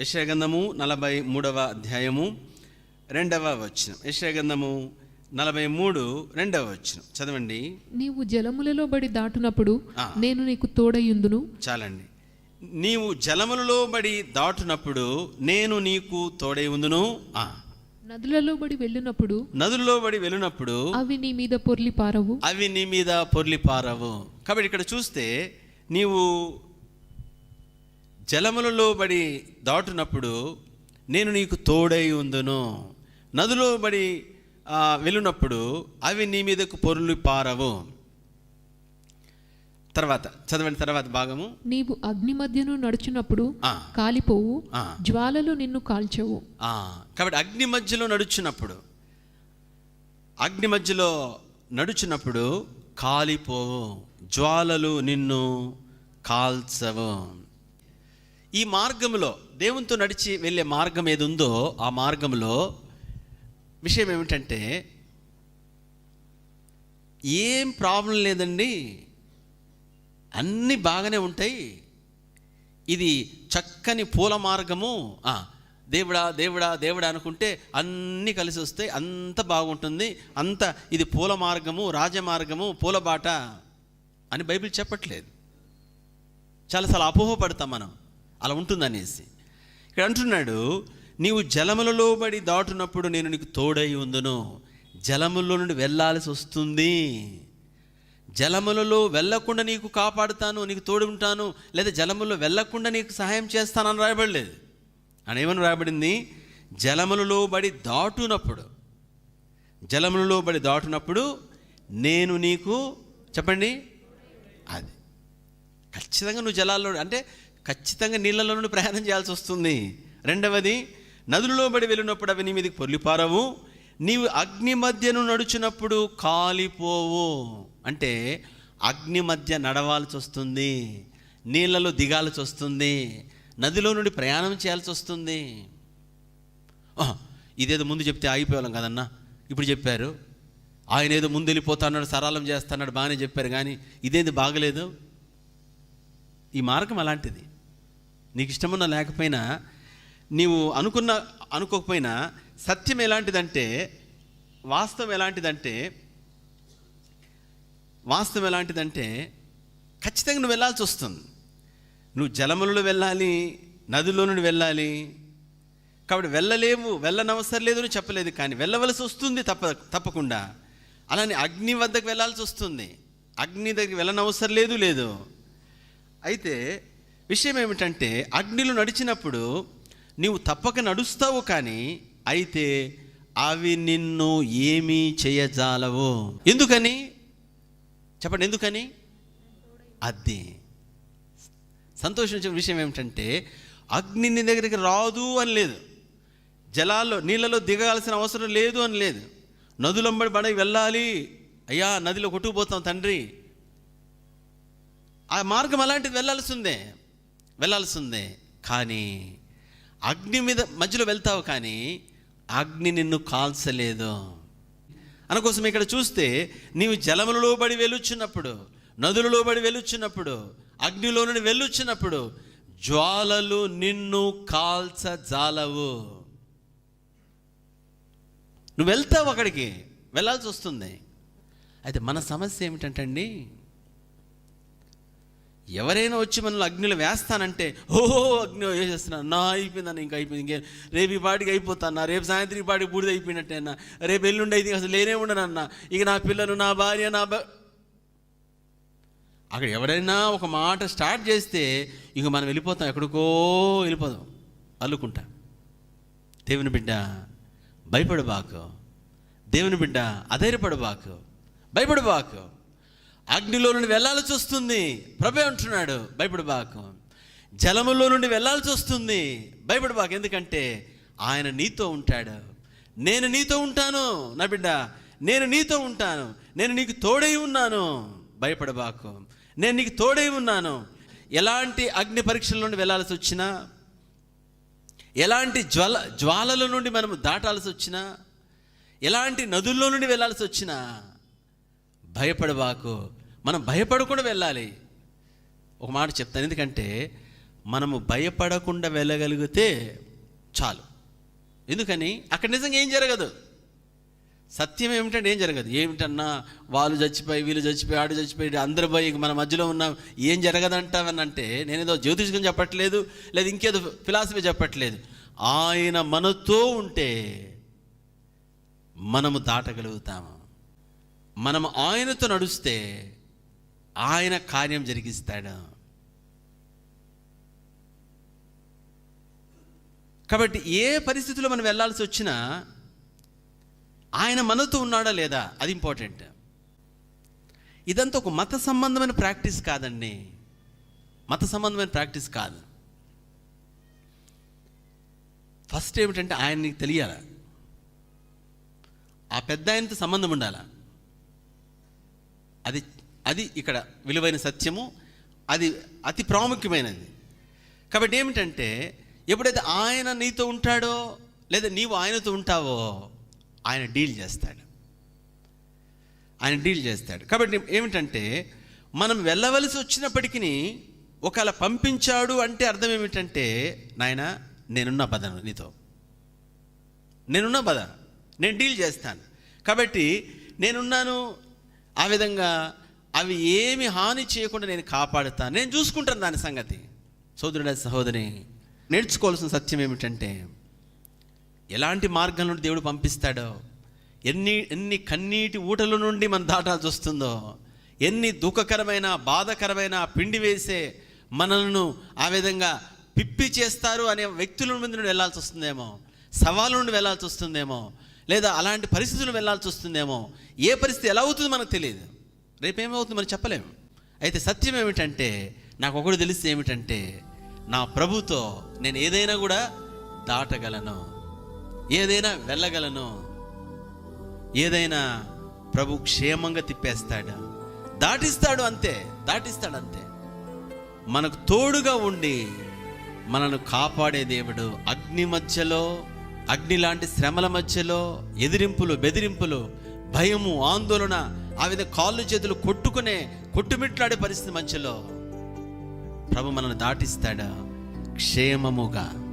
యశగంధము నలభై మూడవ అధ్యాయము రెండవ వచనం. యశగంధము నలభై మూడు రెండవ వచనం. చదవండి. నీవు జలములలో బడి దాటునప్పుడు. నేను నీకు తోడయుందును. చాలండి. నీవు జలములలో బడి దాటునప్పుడు నేను నీకు తోడై ఉందును ఆ. నదులలో బడి వెళ్ళినప్పుడు నదులలో బడి వెళ్ళినప్పుడు అవి నీ మీద పొర్లి పారవు. అవి నీ మీద పొర్లి పారవు. కాబట్టి ఇక్కడ చూస్తే నీవు జలములలో బడి దాటునప్పుడు నేను నీకు తోడై ఉందును. నదిలో బడి వెళ్ళినప్పుడు అవి నీ మీదకు పొర్లి పారవు. తర్వాత చదవండి తర్వాత భాగము. నీవు అగ్ని మధ్యను నడుచున్నప్పుడు కాలిపోవు. జ్వాలలు నిన్ను కాల్చవు. కాబట్టి అగ్ని మధ్యలో నడుచున్నప్పుడు అగ్ని మధ్యలో నడుచున్నప్పుడు కాలిపోవు జ్వాలలు నిన్ను కాల్చవు. ఈ మార్గంలో దేవునితో నడిచి వెళ్ళే మార్గం ఏది ఉందో ఆ మార్గంలో విషయం ఏమిటంటే ఏం ప్రాబ్లం లేదండి. అన్నీ బాగానే ఉంటాయి. ఇది చక్కని పూల మార్గము. దేవుడా దేవుడా దేవుడా అనుకుంటే అన్నీ కలిసి వస్తాయి. అంత బాగుంటుంది. అంత ఇది పూల మార్గము రాజమార్గము పూలబాట అని బైబిల్ చెప్పట్లేదు. చాలాసార్లు అపోహపడతాం మనం. అలా ఉంటుందనేసి. ఇక్కడ అంటున్నాడు నీవు జలములలో బడి దాటునప్పుడు నేను నీకు తోడై ఉందును. జలములో నుండి వెళ్ళాల్సి వస్తుంది. జలములలో వెళ్ళకుండా నీకు కాపాడుతాను నీకు తోడు ఉంటాను లేదా జలములో వెళ్ళకుండా నీకు సహాయం చేస్తానని రాయబడలేదు. అని ఏమని రాయబడింది? జలములలో బడి దాటునప్పుడు జలములలో బడి దాటునప్పుడు నేను నీకు చెప్పండి. అది. ఖచ్చితంగా నువ్వు జలాల్లో అంటే ఖచ్చితంగా నీళ్ళలో నుండి ప్రయాణం చేయాల్సి వస్తుంది. రెండవది నదులలో బడి వెళ్ళినప్పుడు అవి నీ మీదకి పొర్లిపారవు నీవు అగ్ని మధ్యను నడుచున్నప్పుడు కాలిపోవు. అంటే అగ్ని మధ్య నడవాల్సి వస్తుంది. నీళ్ళలో దిగాల్సి వస్తుంది. నదిలో నుండి ప్రయాణం చేయాల్సి వస్తుంది. ఇదేదో ముందు చెప్తే ఆగిపోయాం కదన్నా. ఇప్పుడు చెప్పారు. ఆయన ఏదో ముందు వెళ్ళిపోతాన్నాడు సరళం చేస్తాన్నాడు బాగానే చెప్పారు. కానీ ఇదేది బాగలేదు. ఈ మార్గం అలాంటిది. నీకు ఇష్టమన్నా లేకపోయినా నీవు అనుకున్న అనుకోకపోయినా సత్యం ఎలాంటిదంటే వాస్తవం ఎలాంటిదంటే వాస్తవం ఎలాంటిదంటే ఖచ్చితంగా నువ్వు వెళ్ళాల్సి వస్తుంది. నువ్వు జలములలో వెళ్ళాలి నదిలో నుండి వెళ్ళాలి. కాబట్టి వెళ్ళలేము వెళ్ళనవసరం లేదు అని చెప్పలేదు కానీ వెళ్ళవలసి వస్తుంది తప్ప తప్పకుండా. అలానే అగ్ని వద్దకు వెళ్ళాల్సి వస్తుంది. అగ్ని దగ్గరికి వెళ్ళనవసరం లేదు లేదు. అయితే విషయం ఏమిటంటే అగ్నిలో నడిచినప్పుడు నీవు తప్పక నడుస్తావు కానీ అయితే అవి నిన్ను ఏమీ చేయజాలవు. ఎందుకని? చెప్పండి ఎందుకని? అది సంతోషించే విషయం ఏమిటంటే అగ్ని నీ దగ్గరికి రాదు అని లేదు. జలాల్లో నీళ్ళలో దిగాల్సిన అవసరం లేదు అని లేదు. నదులంబడి బడి వెళ్ళాలి. అయ్యా నదిలో కొట్టుకుపోతాం తండ్రి. ఆ మార్గం అలాంటిది వెళ్ళాల్సిందే. వెళ్ళాల్సిందే. కానీ అగ్ని మీద మధ్యలో వెళ్తావు కానీ అగ్ని నిన్ను కాల్చలేదు. అనకోసం ఇక్కడ చూస్తే నీవు జలములలో పడి వెలుచున్నప్పుడు నదులలో పడి వెలుచున్నప్పుడు అగ్నిలో నుండి వెలుచున్నప్పుడు జ్వాలలు నిన్ను కాల్చజాలవు. నువ్వు వెళ్తావు అక్కడికి వెళ్ళాల్సి వస్తుంది. అయితే మన సమస్య ఏమిటంటే అండి ఎవరైనా వచ్చి మనల్ని అగ్నిలో వేస్తానంటే ఓహో అగ్ని వేసేస్తున్నాను నా అయిపోయిందన్న ఇంకా అయిపోయింది. ఇంకే రేపు ఈ పాటికి అయిపోతాను? రేపు సాయంత్రం ఈ పాటికి బూడిద అయిపోయినట్టే అన్న. రేపు ఎల్లుండి అయితే అసలు లేనే ఉండనన్న ఇక నా పిల్లలు నా భార్య నా బ. అక్కడ ఎవరైనా ఒక మాట స్టార్ట్ చేస్తే ఇంక మనం వెళ్ళిపోతాం ఎక్కడికో వెళ్ళిపోదాం. అల్లుకుంటా. దేవుని బిడ్డ భయపడబాకు. దేవుని బిడ్డ అధైర్యపడబాకు. భయపడబాకు. అగ్నిలో నుండి వెళ్ళాల్సి వస్తుంది. ప్రభే అంటున్నాడు భయపడబాకు జలములో నుండి వెళ్ళాల్సి వస్తుంది. భయపడబాకు ఎందుకంటే ఆయన నీతో ఉంటాడు. నేను నీతో ఉంటాను నా బిడ్డ నేను నీతో ఉంటాను. నేను నీకు తోడై ఉన్నాను భయపడబాకు నేను నీకు తోడై ఉన్నాను. ఎలాంటి అగ్ని పరీక్షల నుండి వెళ్ళాల్సి వచ్చినా ఎలాంటి జ్వల జ్వాలల నుండి మనం దాటాల్సి వచ్చినా ఎలాంటి నదుల్లో నుండి వెళ్ళాల్సి వచ్చినా భయపడబాకు మనం భయపడకుండా వెళ్ళాలి. ఒక మాట చెప్తాను. ఎందుకంటే మనము భయపడకుండా వెళ్ళగలిగితే చాలు. ఎందుకని? అక్కడ నిజంగా ఏం జరగదు. సత్యం ఏమిటంటే ఏం జరగదు. ఏమిటన్నా వాళ్ళు చచ్చిపోయి వీళ్ళు చచ్చిపోయి ఆడు చచ్చిపోయి అందరు పోయి మన మధ్యలో ఉన్నాం ఏం జరగదంటావని అంటే నేనేదో జ్యోతిష్కం చెప్పట్లేదు లేదా ఇంకేదో ఫిలాసఫీ చెప్పట్లేదు. ఆయన మనతో ఉంటే మనము దాటగలుగుతాము. మనం ఆయనతో నడుస్తే ఆయన కార్యం జరిగిస్తాడు? కాబట్టి ఏ పరిస్థితిలో మనం వెళ్ళాల్సి వచ్చినా ఆయన మనతో ఉన్నాడా లేదా? అది ఇంపార్టెంట్. ఇదంతా ఒక మత సంబంధమైన ప్రాక్టీస్ కాదండి. మత సంబంధమైన ప్రాక్టీస్ కాదు. ఫస్ట్ ఏమిటంటే ఆయనకి తెలియాలా తెలియాల. ఆ పెద్ద ఆయనతో సంబంధం ఉండాల. అది అది ఇక్కడ విలువైన సత్యము అది అతి ప్రాముఖ్యమైనది. కాబట్టి ఏమిటంటే ఎప్పుడైతే ఆయన నీతో ఉంటాడో లేదా నీవు ఆయనతో ఉంటావో ఆయన డీల్ చేస్తాడు. ఆయన డీల్ చేస్తాడు. కాబట్టి ఏమిటంటే మనం వెళ్ళవలసి వచ్చినప్పటికీ ఒకవేళ పంపించాడు అంటే అర్థం ఏమిటంటే నాయన నేనున్న పదను నీతో. నేనున్న పద నేను డీల్ చేస్తాను. కాబట్టి నేనున్నాను ఆ విధంగా అవి ఏమి హాని చేయకుండా నేను కాపాడుతాను. నేను చూసుకుంటాను దాని సంగతి. సోదరుడ సహోదరి నేర్చుకోవాల్సిన సత్యం ఏమిటంటే ఎలాంటి మార్గం నుండి దేవుడు పంపిస్తాడో ఎన్ని ఎన్ని కన్నీటి ఊటల నుండి మనం దాటాల్సి వస్తుందో ఎన్ని దుఃఖకరమైన బాధకరమైన పిండి వేసే మనల్ని ఆ విధంగా పిప్పి చేస్తారు అనే వ్యక్తుల ముందు నుండి వెళ్ళాల్సి వస్తుందేమో సవాళ్ళ నుండి వెళ్ళాల్సి వస్తుందేమో లేదా అలాంటి పరిస్థితులు వెళ్ళాల్సి వస్తుందేమో ఏ పరిస్థితి ఎలా అవుతుందో మనకు తెలియదు. రేపేమవుతుంది మరి చెప్పలేము. అయితే సత్యం ఏమిటంటే నాకు ఒకటి తెలిస్తే ఏమిటంటే నా ప్రభుతో నేను ఏదైనా కూడా దాటగలను. ఏదైనా వెళ్ళగలను. ఏదైనా ప్రభు క్షేమంగా తిప్పేస్తాడు. దాటిస్తాడు అంతే దాటిస్తాడు అంతే. మనకు తోడుగా ఉండి మనను కాపాడే దేవుడు అగ్ని మధ్యలో అగ్ని లాంటి శ్రమల మధ్యలో ఎదిరింపులు బెదిరింపులు భయము ఆందోళన ఆ విధంగా కాళ్ళు చేతులు కొట్టుకునే కొట్టుమిట్లాడే పరిస్థితి మధ్యలో ప్రభు మనల్ని దాటిస్తాడా? క్షేమముగా.